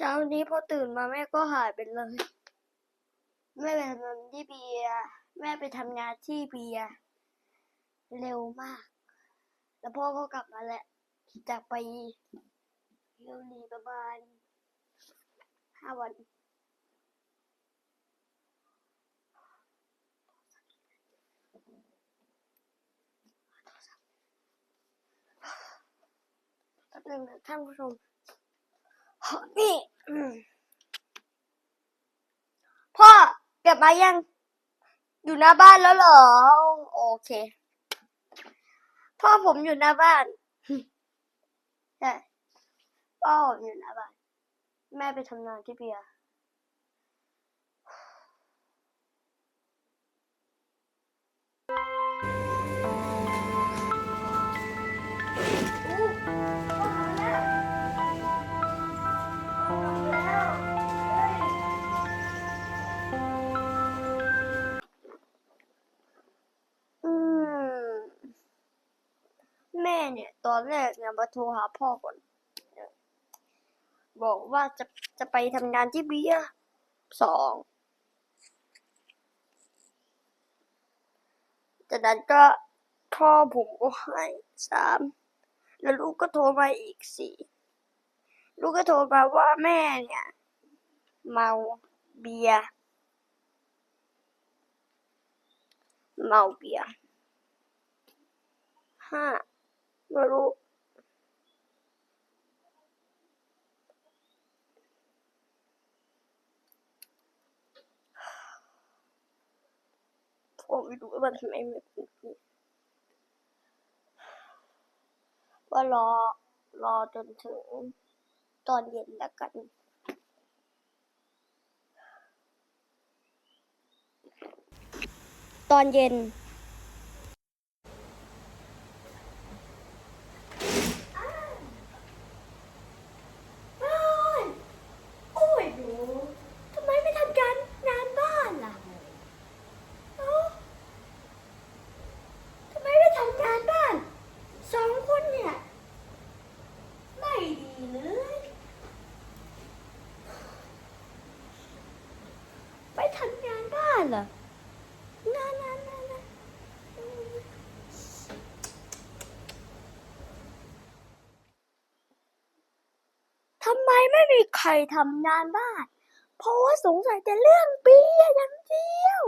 เช้านี้พอตื่นมาแม่ก็หายไปเลย แม่ไปทำงานที่เบียร์แม่ไปทำงานที่เบียร์เร็วมาก แล้วพ่อก็กลับมาแล้วจากไปเกาหลีประมาณห้าวันแป๊บนึงนะท่านผู้ชมนี่ พ่อกลับมายัง อยู่หน้าบ้านแล้วเหรอ โอเค พ่อผมอยู่หน้าบ้านใช่พ่อผมอยู่หน้าบ้าน แม่ไปทำงานที่เบียร์ เนี่ยตอนแรกเนี่ยมาโทรหาพ่อก่อน บอกว่าจะจะไปทำงานที่เบียสองจากนั้นก็พ่อผมก็ให้สามแล้วลูกก็โทรมาอีกสี่ลูกก็โทรมาว่าแม่เนี่ย เมาเบียเมาเบียห้า ไม่รู้ผมไม่รู้ว่ามันทำไมไม่เป็นอย่างนี้ว่ารอรอจนถึงตอนเย็นแล้วกันตอนเย็น บ้านโอ้ยหนูทำไมไม่ทำการงานบ้านล่ะเอ้าทำไมไม่ทำงานบ้าน สองคนเนี่ย ไม่ดีเลย ไปทำงานบ้าน เหรอนานานานาทำไมไม่มีใครทำงานบ้าน เพราะว่าสงสัยแต่เรื่องเบียร์อย่างเดียว